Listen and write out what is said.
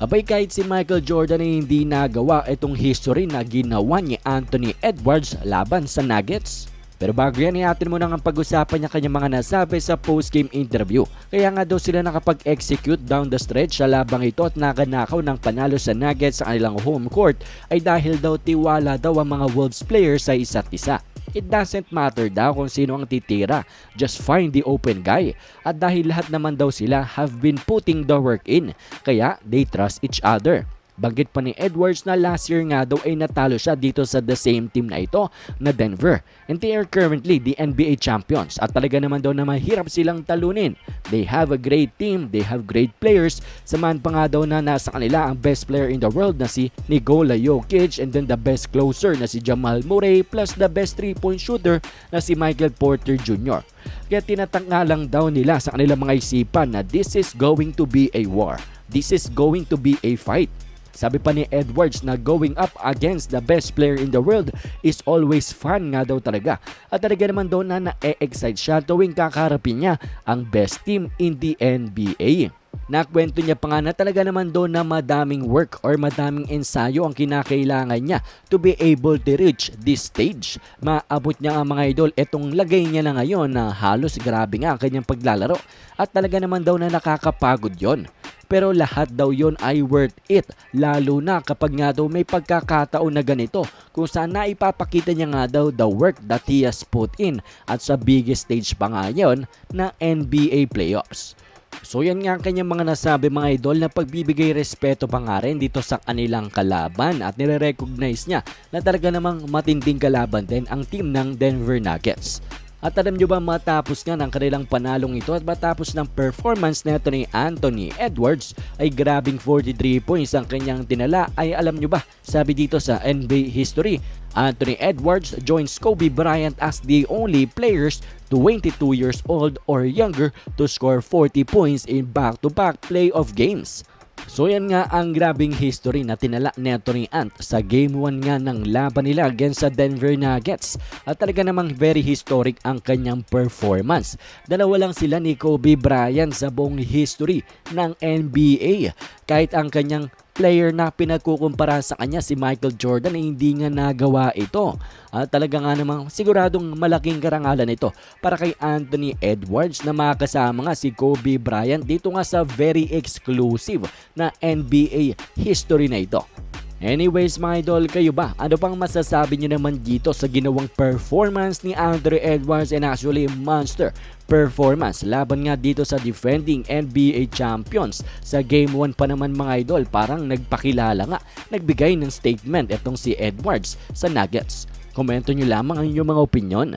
Abay kahit si Michael Jordan ay hindi nagawa itong history na ginawa ni Anthony Edwards laban sa Nuggets. Pero bago yan, iyatin mo na ang pag-usapan niya kanyang mga nasabi sa post-game interview. Kaya nga daw sila nakapag-execute down the stretch sa labang ito at naganakaw ng panalo sa Nuggets sa kanilang home court ay dahil daw tiwala daw ang mga Wolves players sa isa't isa. It doesn't matter daw kung sino ang titira. Just find the open guy. At dahil lahat naman daw sila have been putting the work in. Kaya they trust each other. Banggit pa ni Edwards na last year nga daw ay natalo siya dito sa the same team na ito na Denver. And they are currently the NBA champions at talaga naman daw na mahirap silang talunin. They have a great team, they have great players. Samahan pa nga daw na nasa kanila ang best player in the world na si Nikola Jokic and then the best closer na si Jamal Murray plus the best 3-point shooter na si Michael Porter Jr. Kaya tinatanga lang daw nila sa kanilang mga isipan na this is going to be a war. This is going to be a fight. Sabi pa ni Edwards na going up against the best player in the world is always fun nga daw talaga. At talaga naman daw na na-excite siya tuwing kakarapin niya ang best team in the NBA. Nakwento niya pa nga na talaga naman doon na madaming work or madaming ensayo ang kinakailangan niya to be able to reach this stage. Maabot niya nga mga idol etong lagay niya na ngayon na halos grabe nga ang kanyang paglalaro. At talaga naman daw na nakakapagod yon. Pero lahat daw yon ay worth it lalo na kapag nga daw may pagkakataon na ganito kung saan naipapakita niya nga daw the work that he has put in at sa biggest stage pa nga yon na NBA playoffs. So yan nga ang kanyang mga nasabi mga idol na pagbibigay respeto pa nga rin dito sa kanilang kalaban at nire-recognize niya na talaga namang matinding kalaban din ang team ng Denver Nuggets. At alam nyo ba matapos nga ng kanilang panalong ito at matapos ng performance neto ni Anthony Edwards ay grabing 43 points ang kanyang tinala ay alam nyo ba sabi dito sa NBA history Anthony Edwards joins Kobe Bryant as the only players 22 years old or younger to score 40 points in back-to-back playoff games. So yan nga ang grabing history na tinala ni Anthony Ant sa Game 1 nga ng laban nila against sa Denver Nuggets. At talaga namang very historic ang kanyang performance. Dalawa lang sila ni Kobe Bryant sa buong history ng NBA. Kahit ang kanyang player na pinagkukumpara sa kanya si Michael Jordan ay hindi nga nagawa ito. At talaga nga namang siguradong malaking karangalan ito para kay Anthony Edwards na makasama nga si Kobe Bryant dito nga sa very exclusive na NBA history na ito. Anyways mga idol, kayo ba? Ano pang masasabi nyo naman dito sa ginawang performance ni Andre Edwards and actually monster performance laban nga dito sa defending NBA champions. Sa game 1 pa naman mga idol, parang nagpakilala nga, nagbigay ng statement itong si Edwards sa Nuggets. Komento nyo lamang ang inyong mga opinion.